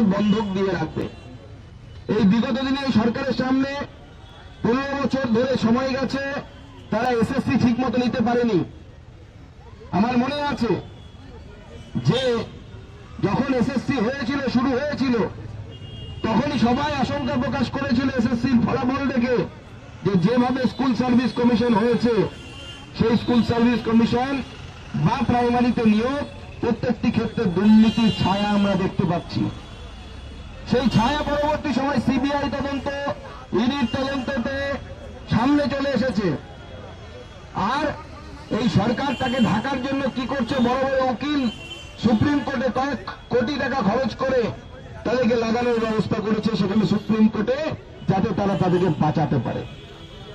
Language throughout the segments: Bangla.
সম্পদ বন্ধক দিয়ে রাখবে। এই বিগত দিনে সরকারের সামনে পনেরো বছর ধরে সময় গেছে, তারা এসএসসি ঠিক মতো নিতে পারেনি। আমার মনে আছে যে, যখন এসএসসি হয়েছিল, শুরু হয়েছিল, তখনই সবাই আশঙ্কা প্রকাশ করেছিল এসএসসির ফলাফল দেখে যে যেভাবে স্কুল সার্ভিস কমিশন হয়েছে, সেই স্কুল সার্ভিস কমিশন বা প্রাইমারিতে নিয়োগ, প্রত্যেকটি ক্ষেত্রে দুর্নীতির ছায়া আমরা দেখতে পাচ্ছি। সেই ছায়া পরবর্তী সময় সিবিআই তদন্ত, ইডির তদন্ততে সামনে চলে এসেছে। আর এই সরকার তাকে ঢাকার জন্য কি করছে, বড় বড় উকিল, সুপ্রিম কোর্টে কয়েক কোটি টাকা খরচ করে তাদেরকে লাগানোর ব্যবস্থা করেছে সেখানে সুপ্রিম কোর্টে, যাতে তারা তাদেরকে বাঁচাতে পারে।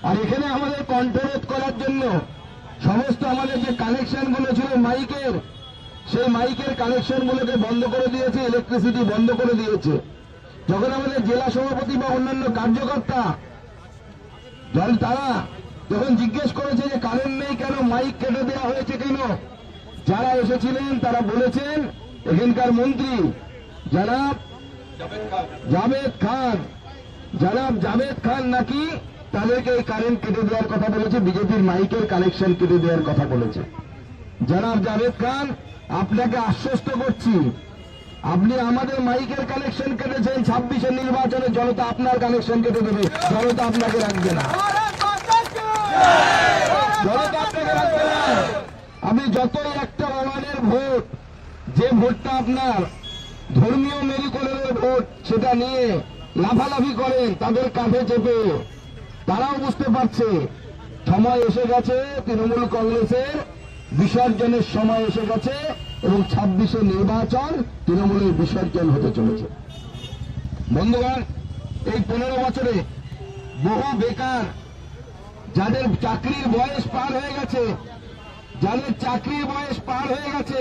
আর এখানে আমাদের কণ্ঠরোধ করার জন্য সমস্ত আমাদের যে কানেকশনগুলো ছিল মাইকের, সেই মাইকের কানেকশন গুলোকে বন্ধ করে দিয়েছে, ইলেকট্রিসিটি বন্ধ করে দিয়েছে। যখন আমাদের জেলা সভাপতি বা অন্যান্য কার্যকর্তা তারা যখন জিজ্ঞেস করেছে যে কারেন্ট নেই কেন, মাইক কেটে দেওয়া হয়েছে কেন, যারা এসেছিলেন তারা বলেছেন, এখানকার মন্ত্রী জনাব জাভেদ খান, জনাব জাভেদ খান নাকি তাদেরকে এই কারেন্ট কেটে দেওয়ার কথা বলেছে, বিজেপির মাইকের কানেকশন কেটে দেওয়ার কথা বলেছে। জনাব জাভেদ খান, আপনাকে আশ্বস্ত করছি আপনি আমাদের মাইকের কানেকশন কেটেছেন ছাব্বিশের নির্বাচনে জনতা আপনার কানেকশন কেটে দেবে। জনতা আপনাকে রাখবে না। আপনাকে রাখবে না। আপনি যতই একটা ওয়ার্ডের ভোট, যে ভোটটা আপনার ধর্মীয় মেরিকলের ভোট, সেটা নিয়ে লাফালাফি করেন, তাদের কাঁধে চেপে। তারাও বুঝতে পারছে, সময় এসে গেছে, তৃণমূল কংগ্রেসের বিসর্জনের সময় এসে গেছে। এবং ছাব্বিশে নির্বাচন তৃণমূলের বিসর্জন হতে চলেছে। বন্ধুগণ, এই পনেরো বছরে বহু বেকার যাদের চাকরির বয়স পার হয়ে গেছে, যাদের চাকরির বয়স পার হয়ে গেছে,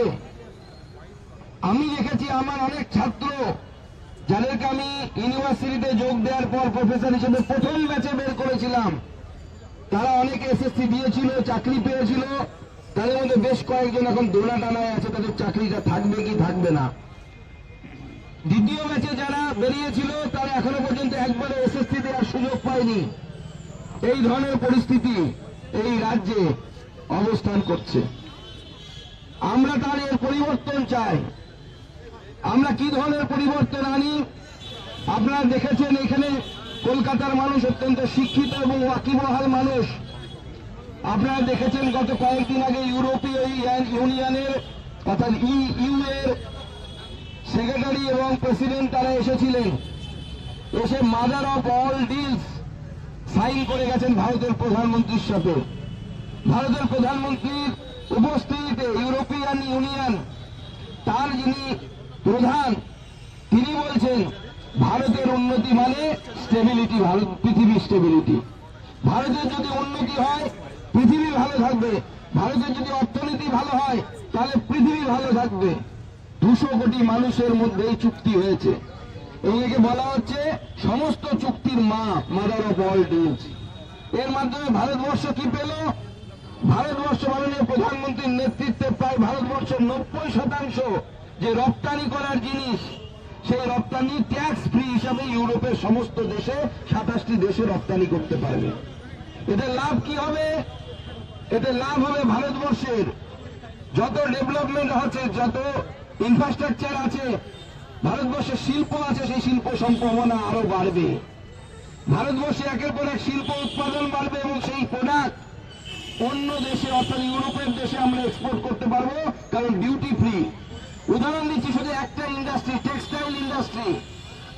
আমি দেখেছি আমার অনেক ছাত্র যাদেরকে আমি ইউনিভার্সিটিতে যোগ দেওয়ার পর প্রফেসর হিসেবে প্রথম ব্যাচে বের করেছিলাম। তারা অনেকে এসএসসি দিয়েছিল, চাকরি পেয়েছিল তাদের মধ্যে বেশ কয়েকজন এখন দোলা টানায় আছে, তাদের চাকরিটা থাকবে কি থাকবে না। দ্বিতীয় ম্যাচে যারা বেরিয়েছিল, তারা এখনও পর্যন্ত একবারে এসএসসি দেওয়ার সুযোগ পায়নি। এই ধরনের পরিস্থিতি এই রাজ্যে অবস্থান করছে। আমরা তার এর পরিবর্তন চাই। আমরা কি ধরনের পরিবর্তন আনি? আপনারা দেখেছেন এখানে কলকাতার মানুষ অত্যন্ত শিক্ষিত এবং ওয়াকিবহাল মানুষ। আপনারা দেখেছেন গত কয়েকদিন আগে ইউরোপীয় ইউনিয়নের, অর্থাৎ ইউ এর সেক্রেটারি এবং প্রেসিডেন্ট তারা এসেছিলেন। এসে mother of all deals sign করে গেছেন ভারতের প্রধানমন্ত্রীর সাথে। ভারতের প্রধানমন্ত্রীর উপস্থিতিতে ইউরোপিয়ান ইউনিয়ন, তার যিনি প্রধান, তিনি বলছেন, ভারতের উন্নতি মানে স্টেবিলিটি ভারত, পৃথিবীর স্টেবিলিটি ভারতের যদি উন্নতি হয় পৃথিবী ভালো থাকবে। ভারতের যদি অর্থনীতি ভালো হয়, তাহলে পৃথিবী ভালো থাকবে। দুশো কোটি মানুষের মধ্যে এই চুক্তি হয়েছে। এবং বলা হচ্ছে সমস্ত চুক্তির মা মাদার অফ অল ডিলস এর মাধ্যমে ভারতবর্ষ কি পেল? ভারতবর্ষ মাননীয় প্রধানমন্ত্রীর নেতৃত্বে প্রায় ভারতবর্ষের নব্বই শতাংশ যে রপ্তানি করার জিনিস, সেই রপ্তানি ট্যাক্স ফ্রি হিসাবে ইউরোপের সমস্ত দেশে সাতাশটি দেশে রপ্তানি করতে পারবে। এতে লাভ কি হবে? এতে লাভ হবে ভারতবর্ষের। যত ডেভেলপমেন্ট আছে যত ইনফ্রাস্ট্রাকচার আছে, ভারতবর্ষের শিল্প আছে, সেই শিল্প সম্ভাবনা আরও বাড়বে। ভারতবর্ষে একের পর এক শিল্প উৎপাদন বাড়বে এবং সেই প্রোডাক্ট অন্য দেশে, অর্থাৎ ইউরোপের দেশে আমরা এক্সপোর্ট করতে পারব, কারণ ডিউটি ফ্রি উদাহরণ দিচ্ছি শুধু একটা ইন্ডাস্ট্রি টেক্সটাইল ইন্ডাস্ট্রি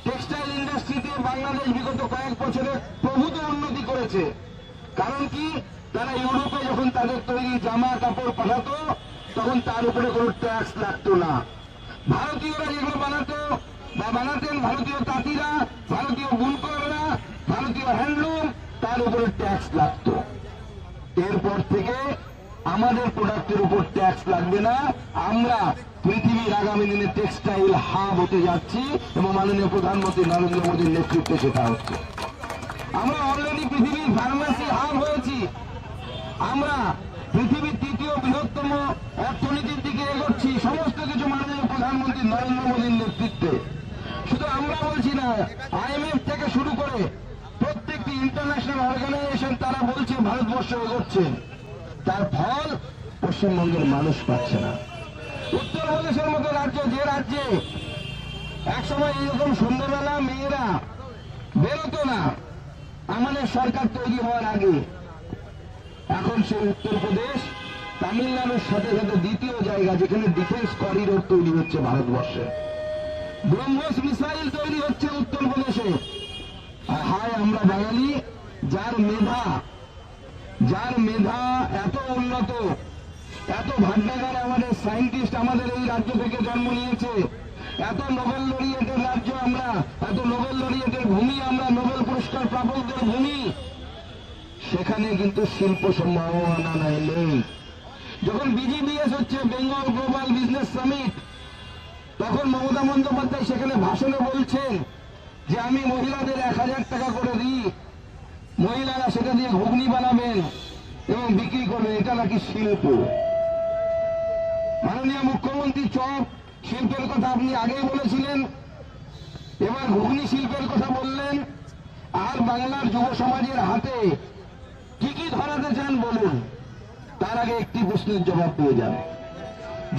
টেক্সটাইল ইন্ডাস্ট্রিতে বাংলাদেশ বিগত কয়েক বছরে প্রভূত উন্নতি করেছে। কারণ কি? তারা ইউরোপে যখন তাদের তৈরি জামা কাপড় পাঠাতো, তখন তার উপরে কোনো ট্যাক্স লাগতো না। ভারতীয়রা যেগুলো বানাতো, বা বানাতেন ভারতীয় তাঁতিরা, ভারতীয় বুনকররা, ভারতীয় হ্যান্ডলুম, তার উপরে ট্যাক্স লাগতো। এরপর থেকে আমাদের প্রোডাক্টের উপর ট্যাক্স লাগবে না। আমরা পৃথিবীর আগামী দিনে টেক্সটাইল হাব হতে যাচ্ছি এবং মাননীয় প্রধানমন্ত্রী নরেন্দ্র মোদীর নেতৃত্বে সেটা হচ্ছে। আমরা অলরেডি পৃথিবীর ফার্মাসি হাব হয়েছি। আমরা পৃথিবীর তৃতীয় বৃহত্তম অর্থনীতির দিকে এগোচ্ছি, সমস্ত কিছু মাননীয় প্রধানমন্ত্রী নরেন্দ্র মোদীর নেতৃত্বে। শুধু আমরা বলছি না আইএমএফ থেকে শুরু করে প্রত্যেকটি ইন্টারন্যাশনাল অর্গানাইজেশন তারা বলছে ভারতবর্ষ এগোচ্ছে। তার ফল পশ্চিমবঙ্গের মানুষ পাচ্ছে না। উত্তরপ্রদেশের মতো রাজ্য, যে রাজ্যে একসময় এইরকম সন্ধ্যাবেলা মেয়েরা বেরোতো না, আমাদের সরকার তৈরি হওয়ার আগে এখন সেই উত্তরপ্রদেশ তামিলনাড়ুর সাথে সাথে দ্বিতীয় জায়গা যেখানে ডিফেন্স করিডোর তৈরি হচ্ছে ভারতবর্ষে। ব্রহ্মস মিসাইল তৈরি হচ্ছে উত্তরপ্রদেশে আর হায়, আমরা বাঙালি, যার মেধা যার মেধা এত উন্নত, এত ভাগ্যাগার আমাদের সায়েন্টিস্ট আমাদের এই রাজ্য থেকে জন্ম নিয়েছে, এত নোবেল লরিয়েটের রাজ্য আমরা, এত নোবেল লরিয়েটের ভূমি আমরা, নোবেল পুরস্কার প্রাপকদের ভূমি। সেখানে কিন্তু শিল্প সম্ভাবনা নাই নেই। যখন বিজিবিএস হচ্ছে বেঙ্গল গ্লোবাল বিজনেস সামিট তখন মমতা বন্দ্যোপাধ্যায় সেখানে ভাষণে বলছেন যে আমি মহিলাদের এক হাজার টাকা করে দিই। মহিলারা সেটা দিয়ে ঘুগনি বানাবেন এবং বিক্রি করবেন। এটা নাকি শিল্প? মাননীয় মুখ্যমন্ত্রী চপ, শিল্পের কথা আপনি আগেই বলেছিলেন। এবার ঘুগনি শিল্পের কথা বললেন। আর বাংলার যুব সমাজের হাতে কি চান বলুন, তার আগে একটি প্রশ্নের জবাব দিয়ে যান।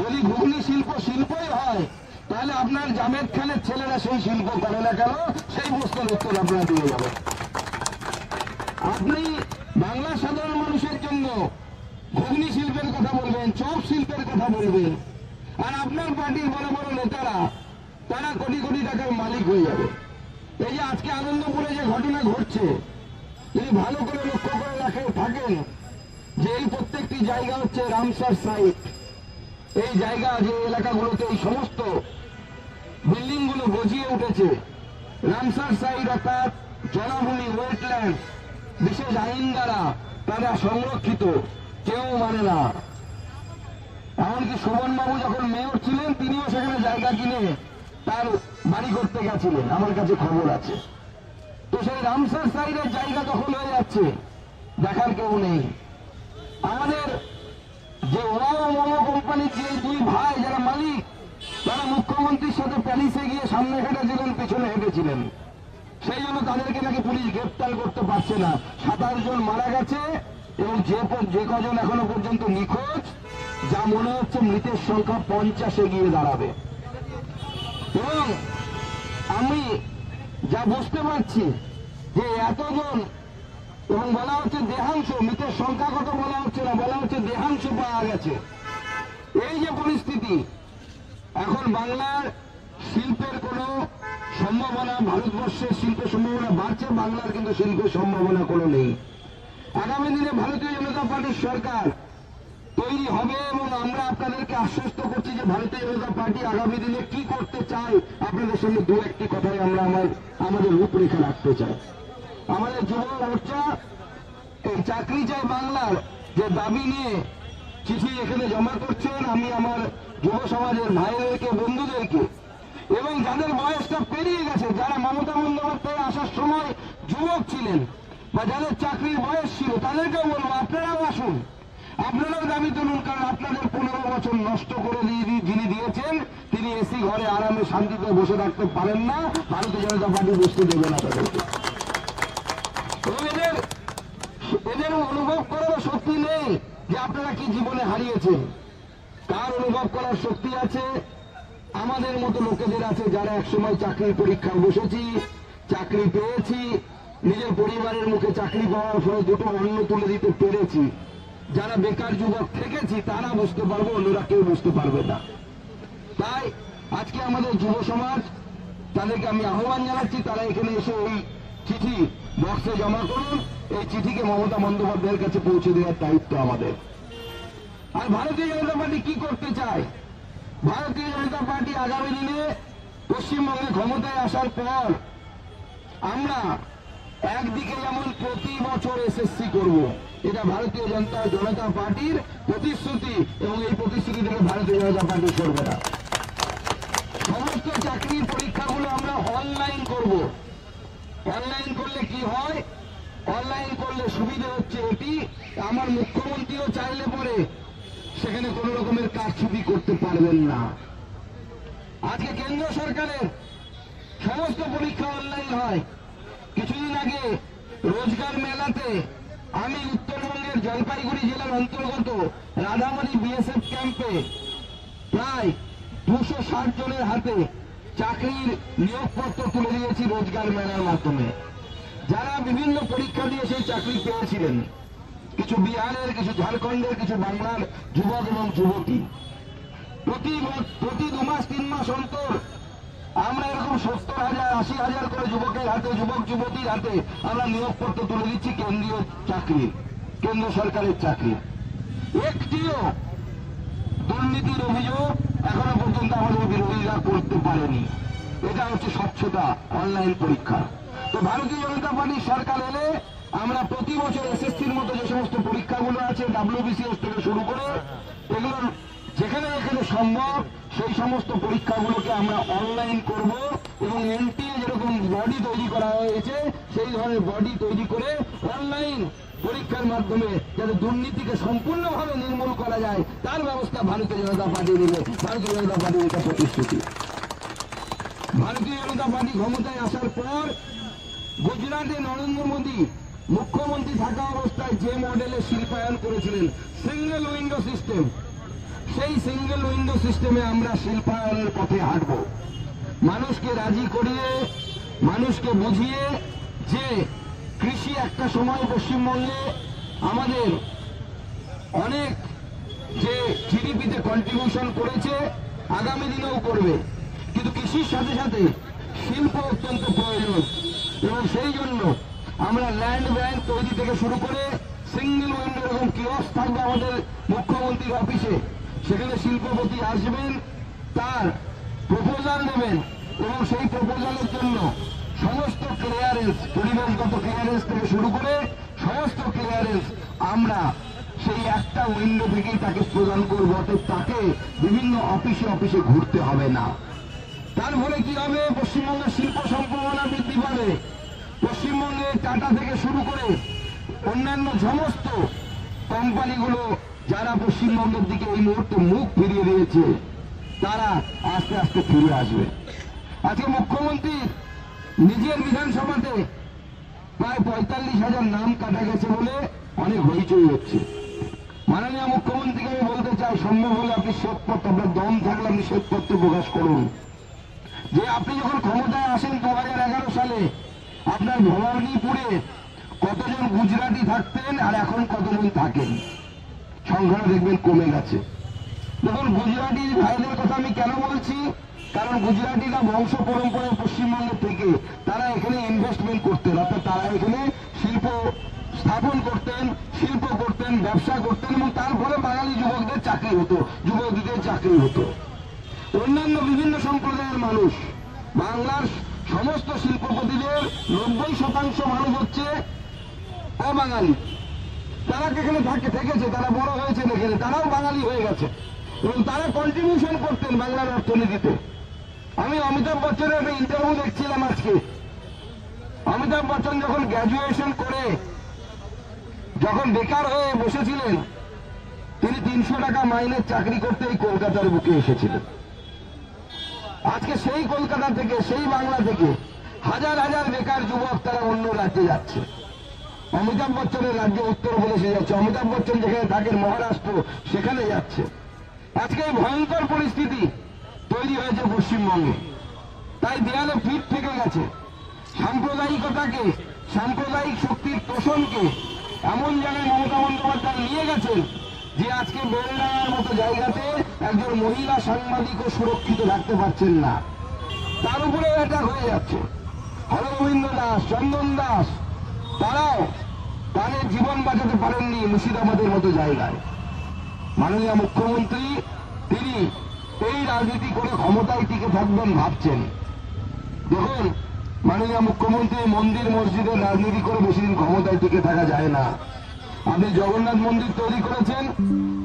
যদি ঘুগনি শিল্প শিল্পই হয়, তাহলে আপনার জামেদ খানের ছেলেরা সেই শিল্প করে না কেন? সেই প্রশ্নের উত্তর আপনারা দিয়ে যাবেন। আপনি বাংলা সাধারণ মানুষের জন্য ঘুগনি শিল্পের কথা বলবেন, চপ শিল্পের কথা বলবেন, আর আপনার পার্টির বড় বড় নেতারা, তারা কোটি কোটি টাকার মালিক হয়ে যাবে। এই যে আজকে আনন্দপুরে যে ঘটনা ঘটছে যদি ভালো করে লক্ষ্য করে রাখে থাকেন যে এই প্রত্যেকটি জায়গা হচ্ছে রামসার সাইট এই জায়গা, যে এলাকাগুলোতে এই সমস্ত বিল্ডিংগুলো গজিয়ে উঠেছে, রামসার সাইড অর্থাৎ জলাভূমি ওয়েটল্যান্ড বিশেষ আইন দ্বারা তারা সংরক্ষিত, কেউ মানে না। এমনকি শোভন বাবু যখন মেয়র ছিলেন, তিনিও সেখানে জায়গা কিনে তার বাড়ি করতে গেছিলেন, আমার কাছে খবর আছে। তো সেই রামসার সাইডের জায়গা দখল হয়ে যাচ্ছে। দেখার কেউ নেই। আমাদের যে ওরাও মোমো কোম্পানির যে দুই ভাই যারা মালিক, তারা মুখ্যমন্ত্রীর সাথে প্যারিসে গিয়ে সামনে হেঁটেছিলেন পিছনে হেঁটেছিলেন। সেই জন্য তাদেরকে নাকি পুলিশ গ্রেপ্তার করতে পারছে না। সাতাশ জন মারা গেছে এবং যে যে কজন এখনও পর্যন্ত নিখোঁজ, যা মনে হচ্ছে মৃতের সংখ্যা পঞ্চাশে গিয়ে দাঁড়াবে। এবং আমি যা বুঝতে পারছি যে এতজন, এবং বলা হচ্ছে দেহাংশ, মৃতের সংখ্যা কত বলা হচ্ছে না, বলা হচ্ছে দেহাংশ পাওয়া গেছে। এই যে পরিস্থিতি, এখন বাংলার শিল্পের কোনো সম্ভাবনা, ভারতবর্ষের শিল্পের সম্ভাবনা বাড়ছে, বাংলার কিন্তু শিল্পের সম্ভাবনা কোনো নেই। আগামী দিনে ভারতীয় জনতা পার্টির সরকার তৈরি হবে এবং আমরা আপনাদেরকে আশ্বস্ত করছি যে ভারতীয় জনতা পার্টি আগামী দিনে কি করতে চায়, আপনাদের সঙ্গে দু একটি কথাই আমরা আমার, আমাদের রূপরেখা রাখতে চাই। আমাদের যুব মোর্চা, এই চাকরি চাই বাংলার যে দাবি নিয়ে চিঠি এখানে জমা করছেন আমি আমার যুব সমাজের ভাইদেরকে, বন্ধুদেরকে, এবং যাদের বয়সটা পেরিয়ে গেছে, যারা মমতা বন্দ্যোপাধ্যায় আসার সময় যুবক ছিলেন বা যাদের চাকরির বয়স ছিল, তাদেরকেও বলব, আপনারাও আসুন। আপনারাও দাবি তুলুন, কারণ আপনাদের পনেরো বছর নষ্ট করে দিয়ে যিনি দিয়েছেন, তিনি এসি ঘরে আরামে শান্তিতে বসে থাকতে পারেন না। ভারতীয় জনতা পার্টি বসতে দেবে না তাদেরকে। এদের অনুভব করার শক্তি নেই যে আপনারা কি জীবনে হারিয়েছেন। তার অনুভব করার শক্তি আছে? আমাদের মতো লোকেদের আছে যারা একসময় চাকরির পরীক্ষা বসেছি, চাকরি পেয়েছি, নিজের পরিবারের মুখে চাকরি পাওয়ার ফলে দুটো অন্ন তুলে দিতে পেরেছি। যারা বেকার যুবক থেকেছি, তারা বুঝতে পারব, অন্যরা কেউ বুঝতে পারবে না। তাই আজকে আমাদের যুব সমাজ, তাদেরকে আমি আহ্বান জানাচ্ছি, তারা এখানে এসে এই চিঠি বক্সে জমা করুন। এই চিঠিকে মমতা বন্দ্যোপাধ্যায়ের কাছে পৌঁছে দেওয়ার দায়িত্ব আমাদের। আর ভারতীয় জনতা পার্টি কি করতে চায়? ভারতীয় জনতা পার্টি আগামী দিনে পশ্চিমবঙ্গে ক্ষমতায় আসার পর আমরা একদিকে যেমন প্রতি বছর এসএসসি করব এটা ভারতীয় জনতা জনতা পার্টির প্রতিশ্রুতি এবং এই প্রতিশ্রুতি থেকে ভারতীয় জনতা পার্টি করবে না। সমস্ত চাকরির পরীক্ষাগুলো আমরা অনলাইন করব। অনলাইন করলে কি হয়? অনলাইন করলে সুবিধা হচ্ছে এটি। আমার মুখ্যমন্ত্রীও চাইলে পরে সেখানে কোন রকমের কারচুপি করতে পারবেন না। আজকে কেন্দ্র সরকারের সমস্ত পরীক্ষা অনলাইন হয়। কিছুদিন আগে রোজগার মেলাতে আমি উত্তরবঙ্গের জলপাইগুড়ি জেলার অন্তর্গত রাধামারি বিএসএফ ক্যাম্পে প্রায় দুশো ষাট জনের হাতে চাকরির নিয়োগপত্র তুলে দিয়েছি রোজগার মেলার মাধ্যমে। যারা বিভিন্ন পরীক্ষা দিয়ে সেই চাকরি পেয়েছিলেন। কিছু বিহারের, কিছু ঝাড়খণ্ডের, কিছু বাংলার যুবক এবং যুবতী। প্রতি প্রতি দু মাস, তিন মাস অন্তর আমরা এরকম সত্তর হাজার, আশি হাজার করে যুবকের হাতে, যুবক, যুবতীর হাতে আমরা নিয়োগপত্র তুলে দিচ্ছি কেন্দ্রীয় চাকরি কেন্দ্র সরকারের চাকরি। একটিও দুর্নীতির অভিযোগ এখনও পর্যন্ত আমাদের বিরোধীরা করতে পারেনি। এটা হচ্ছে স্বচ্ছতা অনলাইন পরীক্ষা। তো ভারতীয় জনতা পার্টির সরকার এলে আমরা প্রতি বছর এসএসসির মতো যে সমস্ত পরীক্ষাগুলো আছে ডাব্লিউবিসিএস থেকে শুরু করে এগুলোর যেখানে যেখানে সম্ভব সেই সমস্ত পরীক্ষাগুলোকে আমরা অনলাইন করব এবং এনটিএ যেরকম বডি তৈরি করা হয়েছে, সেই ধরনের বডি তৈরি করে অনলাইন পরীক্ষার মাধ্যমে যাতে দুর্নীতিকে সম্পূর্ণভাবে নির্মূল করা যায়, তার ব্যবস্থা ভারতীয় জনতা পার্টি নেবে। ভারতীয় জনতা পার্টির এটা প্রতিশ্রুতি। ভারতীয় জনতা পার্টি ক্ষমতায় আসার পর গুজরাটে নরেন্দ্র মোদী মুখ্যমন্ত্রী থাকা অবস্থায় যে মডেলের শিল্পায়ন করেছিলেন সিঙ্গেল উইন্ডো সিস্টেম সেই সিঙ্গেল উইন্ডো সিস্টেমে আমরা শিল্পায়নের পথে হাঁটব। মানুষকে রাজি করিয়ে, মানুষকে বুঝিয়ে যে কৃষি একটা সময় পশ্চিমবঙ্গে আমাদের অনেক যে জিডিপিতে কন্ট্রিবিউশন করেছে, আগামী দিনেও করবে। কিন্তু কৃষির সাথে সাথে শিল্প অত্যন্ত প্রয়োজন। এবং সেই জন্য আমরা ল্যান্ড ব্যাংক তৈরি থেকে শুরু করে সিঙ্গেল উইন্ডো এরকম কিয়স থাকবে আমাদের মুখ্যমন্ত্রীর অফিসে সেখানে শিল্পপতি আসবেন, তার প্রপোজাল দেবেন এবং সেই প্রপোজালের জন্য সমস্ত ক্লিয়ারেন্স পরিবেশগত ক্লিয়ারেন্স থেকে শুরু করে সমস্ত ক্লিয়ারেন্স আমরা সেই একটা উইন্ডো থেকেই তাকে প্রদান করব অর্থাৎ তাকে বিভিন্ন অফিসে অফিসে ঘুরতে হবে না। তার ফলে কি হবে? পশ্চিমবঙ্গের শিল্প সম্ভাবনা বৃদ্ধি পাবে। পশ্চিমবঙ্গে টাটা থেকে শুরু করে অন্যান্য সমস্ত কোম্পানিগুলো যারা পশ্চিমবঙ্গের দিকে এই মুহূর্তে মুখ ফিরিয়ে দিয়েছে, তারা আস্তে আস্তে ফিরে আসবে। আজকে মুখ্যমন্ত্রী নিজের বিধানসভাতে প্রায় পঁয়তাল্লিশ হাজার নাম কাটা গেছে বলে অনেক হইচই হচ্ছে। মাননীয় মুখ্যমন্ত্রীকে আমি বলতে চাই, সম্ভব হলে আপনি শ্বেতপত্র, আপনার দম থাকলে আপনি শ্বেতপত্র প্রকাশ করুন। যে আপনি যখন ক্ষমতায় আসেন দু হাজার এগারো সালে, আপনার ভবানীপুরে কতজন গুজরাটি থাকতেন আর এখন কতজন থাকেন? সংখ্যাটা দেখবেন কমে গেছে। দেখুন, গুজরাটি ভাইদের কথা আমি কেন বলছি? কারণ গুজরাটিরা বংশ পরম্পরায় পশ্চিমবঙ্গ থেকে তারা এখানে ইনভেস্টমেন্ট করতেন। অর্থাৎ তারা এখানে শিল্প স্থাপন করতেন, শিল্প করতেন, ব্যবসা করতেন এবং তার ফলে বাঙালি যুবকদের চাকরি হতো, যুবকদের চাকরি হতো। অন্যান্য বিভিন্ন সম্প্রদায়ের মানুষ, বাংলার সমস্ত শিল্পপতিদের নব্বই শতাংশ মানুষ হচ্ছে অবাঙালি। তারা এখানে থাকে থেকেছে তারা বড় হয়েছে এখানে তারাও বাঙালি হয়ে গেছে। এবং তারা কন্ট্রিবিউশন করতেন বাংলার অর্থনীতিতে। আমি অমিতাভ বচ্চনের একটা ইন্টারভিউ দেখছিলাম আজকে। অমিতাভ বচ্চন যখন গ্র্যাজুয়েশন করে, যখন বেকার হয়ে বসেছিলেন, তিনি তিনশো টাকা মাইনের চাকরি করতে এই কলকাতার বুকে এসেছিলেন। আজকে সেই কলকাতা থেকে, সেই বাংলা থেকে হাজার হাজার বেকার যুবক তারা অন্য রাজ্যে যাচ্ছে। অমিতাভ বচ্চনের রাজ্যে উত্তরপ্রদেশে যাচ্ছে। অমিতাভ বচ্চন যেখানে থাকেন মহারাষ্ট্র, সেখানে যাচ্ছে। আজকে এই ভয়ঙ্কর পরিস্থিতি তৈরি হয়েছে পশ্চিমবঙ্গে। তাই দেয়ালে পিঠ থেকে গেছে। সাম্প্রদায়িকতাকে, সাম্প্রদায়িক শক্তির তোষণকে এমন জায়গায় মমতা বন্দ্যোপাধ্যায় নিয়ে গেছেন যে আজকে বেলডাঙার মতো জায়গাতে একজন মহিলা সাংবাদিকও সুরক্ষিত রাখতে পারছেন না। তার উপরে অ্যাটাক হয়ে যাচ্ছে। হরগোবিন্দ দাস, চন্দন দাস তারাও তাদের জীবন বাঁচাতে পারেননি মুর্শিদাবাদের মতো জায়গায়। মাননীয় মুখ্যমন্ত্রী, তিনি এই রাজনীতি করে ক্ষমতায় টিকে থাকবেন ভাবছেন। দেখুন, মাননীয় মুখ্যমন্ত্রী মন্দির মসজিদের রাজনীতি করে বেশি দিন ক্ষমতায় টিকে থাকা যায় না। আপনি জগন্নাথ মন্দির তৈরি করেছেন,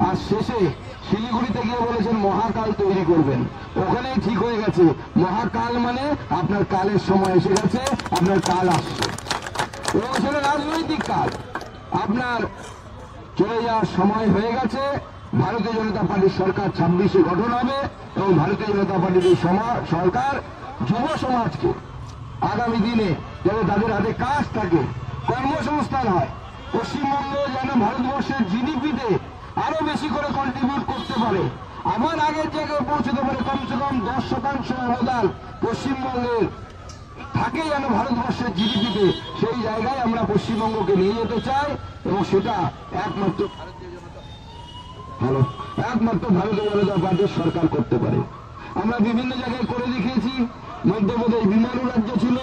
আর শেষে শিলিগুড়িতে গিয়ে বলেছেন মহাকাল তৈরি করবেন। ওখানেই ঠিক হয়ে গেছে। মহাকাল মানে আপনার কালের সময় এসে গেছে, আপনার কাল আসছে। এবং রাজনৈতিক কাজ। আপনার চলে যাওয়ার সময় হয়ে গেছে। ভারতীয় জনতা পার্টির সরকার ছাব্বিশে গঠন হবে এবং ভারতীয় জনতা পার্টির এই সরকার যুব সমাজকে আগামী দিনে যেন তাদের হাতে কাজ থাকে, কর্মসংস্থান হয়, পশ্চিমবঙ্গ যেন ভারতবর্ষের জিডিপিতে আরও বেশি করে কন্ট্রিবিউট করতে পারে। আবার আগের জায়গায় পৌঁছতে পারে কমসে কম দশ শতাংশ অবদান পশ্চিমবঙ্গের থাকে যেন ভারতবর্ষের জিডিপিতে, সেই জায়গায় আমরা পশ্চিমবঙ্গকে নিয়ে যেতে চাই, এবং সেটা একমাত্র ভালো একমাত্র ভারতীয় জনতা পার্টির সরকার করতে পারে। আমরা বিভিন্ন জায়গায় করে দেখিয়েছি, মধ্যপ্রদেশ বিমারু রাজ্য ছিল,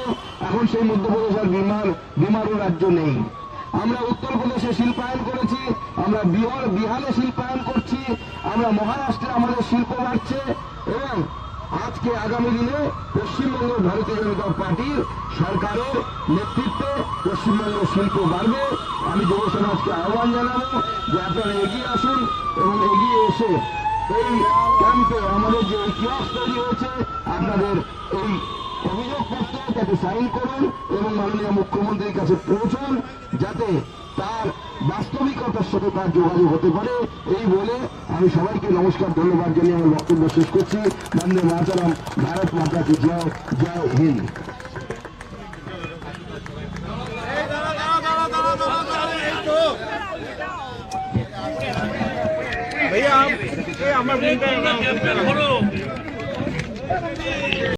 এখন সেই মধ্যপ্রদেশ আর বিমার বিমারু রাজ্য নেই। আমরা উত্তরপ্রদেশে শিল্পায়ন করেছি, আমরা বিহার বিহারে শিল্পায়ন করছি, আমরা মহারাষ্ট্রে আমাদের শিল্প বাড়ছে, এবং আজকে আগামী দিনে পশ্চিমবঙ্গের ভারতীয় জনতা পার্টির সরকারের নেতৃত্বে পশ্চিমবঙ্গের শিল্প বাড়বে। আমি যুব সমাজকে আহ্বান জানাব যে আপনারা এগিয়ে আসুন এবং এগিয়ে এসে এই ক্যাম্পে আমাদের যে কিয়স তৈরি হয়েছে, আপনাদের এই অভিযোগপত্র তাকে সাইন করুন এবং মাননীয় মুখ্যমন্ত্রীর কাছে পৌঁছুন যাতে তার বাস্তবিকতার সাথে তার যোগাযোগ হতে পারে এই বলে আমি সবাইকে নমস্কার ধন্যবাদ জানিয়ে আমার বক্তব্য শেষ করছি বন্দে মাতারাম ভারত মাতাকে জয় জয় হিন্দ भैया आप ये हमारे